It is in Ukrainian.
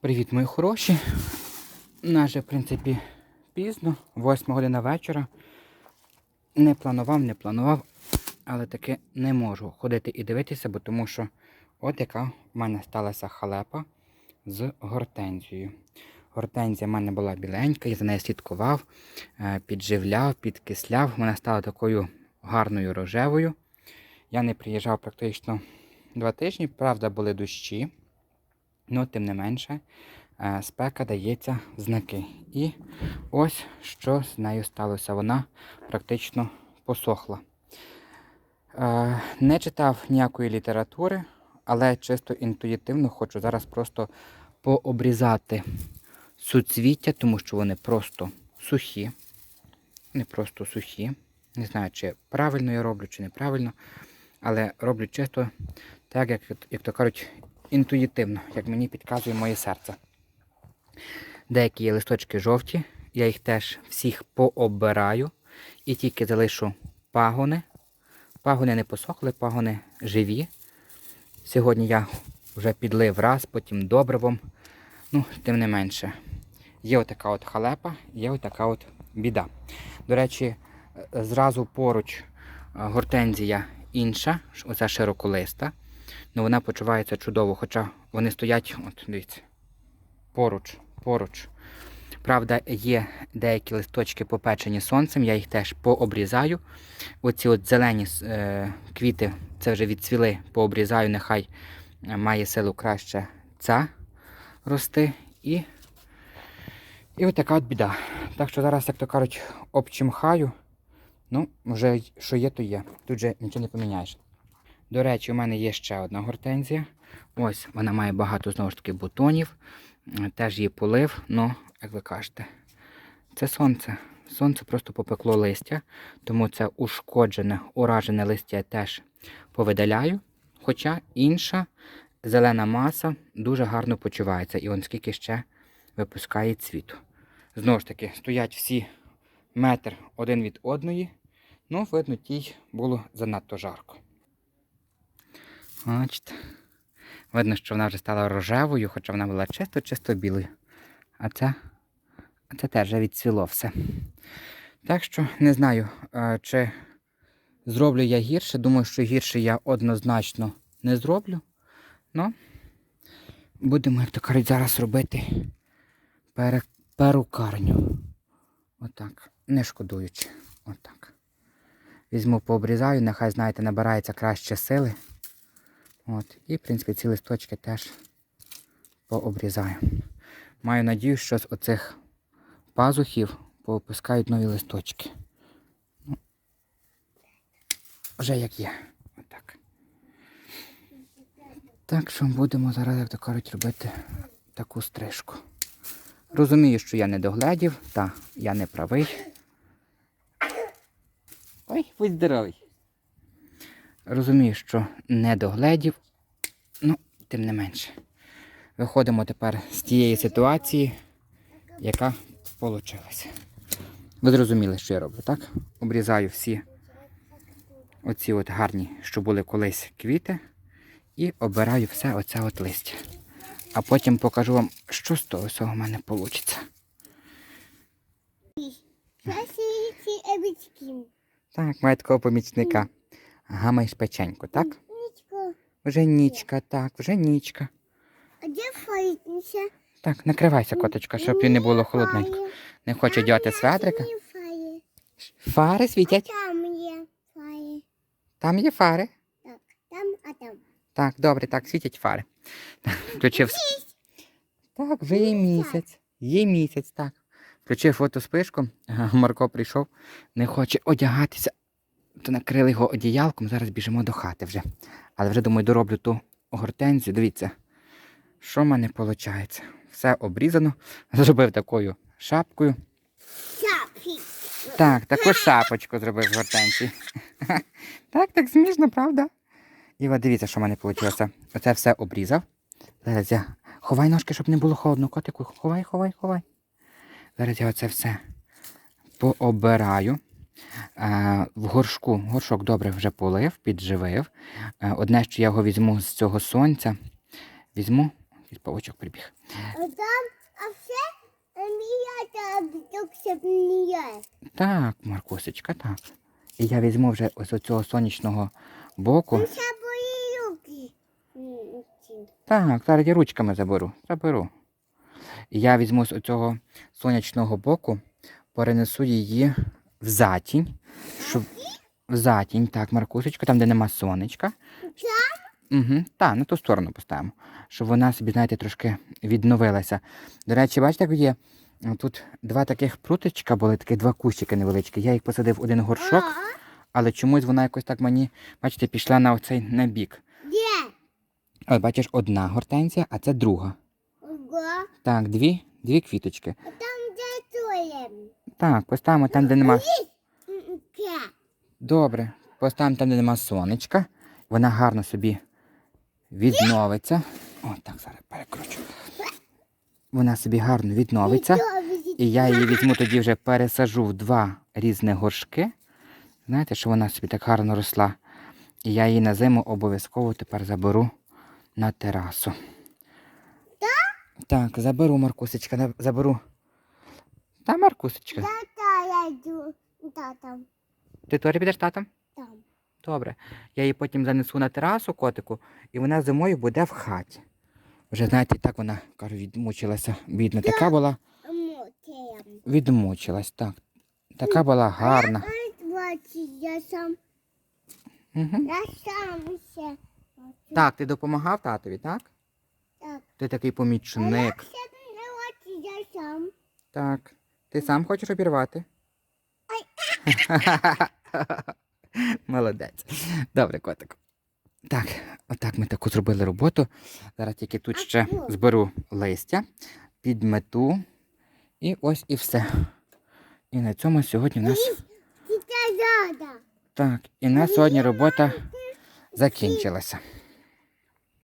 Привіт, мої хороші. Наже, в принципі, пізно, 8 година вечора. Не планував, не планував, але таки не можу ходити і дивитися, бо тому що от яка в мене сталася халепа з гортензією. Гортензія в мене була біленька, я за нею слідкував, е, підживляв, підкисляв. Вона стала такою гарною рожевою. Я не приїжджав практично два тижні, правда, були дощі. Ну, тим не менше, е, спека дається знаки. І ось що з нею сталося. Вона практично посохла. Е, Не читав ніякої літератури, але чисто інтуїтивно хочу зараз просто пообрізати суцвіття, тому що вони просто сухі. Вони просто сухі. Не знаю, чи правильно я роблю, чи неправильно. Але роблю чисто так, як, як то кажуть, інтуїтивно, як мені підказує моє серце. Деякі є листочки жовті, я їх теж всіх пообираю і тільки залишу пагони. Пагони не посохли, пагони живі. Сьогодні я вже підлив раз, потім добривом. Ну, тим не менше. Є отака от халепа, є отака от біда. До речі, е, зразу поруч е, гортензія інша, оця широколиста. Ну вона почувається чудово, хоча вони стоять, от дивіться, поруч, поруч. Правда, є деякі листочки попечені сонцем, я їх теж пообрізаю. Оці от зелені е, квіти, це вже відцвіли, пообрізаю, нехай е, має силу краще ця рости. І, і от така от біда. Так що зараз, як то кажуть, обчимхаю. Ну, вже що є, то є. Тут же нічого не поміняєш. До речі, у мене є ще одна гортензія. Ось вона має багато знову ж таки бутонів. Теж її полив, ну, як ви кажете, це сонце. Сонце просто попекло листя, тому це ушкоджене, уражене листя я теж повидаляю. Хоча інша зелена маса дуже гарно почувається. І он скільки ще випускає цвіту. Знову ж таки, стоять всі метр один від одної. Ну, видно, тій було занадто жарко. Бачите. Видно, що вона вже стала рожевою, хоча вона була чисто-чисто білою. А це, а це теж відцвіло все. Так що не знаю, е, чи зроблю я гірше. Думаю, що гірше я однозначно не зроблю. Ну, будемо, як то кажуть, зараз робити перукарню. Отак. Не шкодуючи. Отак. Візьму, пообрізаю, нехай, знаєте, набирається краще сили. От. І, в принципі, ці листочки теж пообрізаю. Маю надію, що з оцих пазухів повипускають нові листочки. Ну, вже як є. Отак. Так що будемо зараз, як то кажуть, робити таку стрижку. Розумію, що я не догледів, та я не правий. Ой, будь здоровий. Розумію, що не догледів, ну, тим не менше. Виходимо тепер з тієї ситуації, яка вийшла. Ви зрозуміли, що я роблю, так? Обрізаю всі оці от гарні, що були колись квіти, і обираю все оце от листя. А потім покажу вам, що з того всього в мене вийде. Так, маю такого помічника. Гамаєш печеньку, так? Нічко. Вже нічка, так, вже нічка. А де фаїтниця? Так, накривайся, коточка, щоб не було холодненько. Не хоче діяти светрика. Фари світять. Там є фаї. Там є фари. Так, там, а там. Так, добре, так, світять фари. Так, Включив. Так, вже є місяць. Є місяць, так. Включив фотоспишку. Марко прийшов, не хоче одягатися. То накрили його одіялком, зараз біжимо до хати вже. Але вже думаю, дороблю ту гортензію. Дивіться, що в мене виходить. Все обрізано. Зробив такою шапкою. Так, таку шапочку зробив з гортензії. Так, так смішно, правда? І от дивіться, що в мене вийшло. Оце все обрізав. Зараз я. Ховай ножки, щоб не було холодно, котику. Ховай, ховай, ховай. Зараз я оце все пообираю. Е, в горшку, горшок добре вже полив, підживив. Е, одне, що я його візьму з цього сонця, візьму якийсь павучок прибіг. А все мія. Так, Маркусечка, так. І я візьму вже ось оцього сонячного боку. Так, зараз я ручками заберу. Заберу. І я візьму з оцього сонячного боку, перенесу її в затінь. Щоб... В затінь, так, Маркусечка, там, де нема сонечка. Угу, так, на ту сторону поставимо. Щоб вона собі, знаєте, трошки відновилася. До речі, бачите, як є? Тут два таких прутичка були, такі два кущики невеличкі. Я їх посадив в один горшок, але чомусь вона якось так мені, бачите, пішла на оцей набік. Де? Ось бачиш, одна гортензія, а це друга. Ого. Так, дві, дві квіточки. А там де? Так, поставимо там, де нема. Добре, поставимо там, де нема сонечка. Вона гарно собі відновиться. О, так, зараз перекручу. Вона собі гарно відновиться. І я її візьму тоді вже пересажу в два різні горшки. Знаєте, що вона собі так гарно росла. І я її на зиму обов'язково тепер заберу на терасу. Так? Заберу, Маркусечка, заберу. Та, Маркусечка. Тата я йду. Татам. Ти теж підеш татом? Там. Добре. Я її потім занесу на терасу котику, і вона зимою буде в хаті. Вже знаєте, так вона, кажу, відмучилася. Бідна, така була, відмучилась, так. Така була гарна. Я сам. Угу. Я сам ще. Так, ти допомагав татові, так? Так. Ти такий помічник. я сам. Так. Ти сам хочеш обірвати? Молодець. Добре, котику. Так, отак ми таку зробили роботу. Зараз тільки тут ще зберу листя, підмету. І ось і все. І на цьому сьогодні у нас. Так, і на сьогодні робота закінчилася.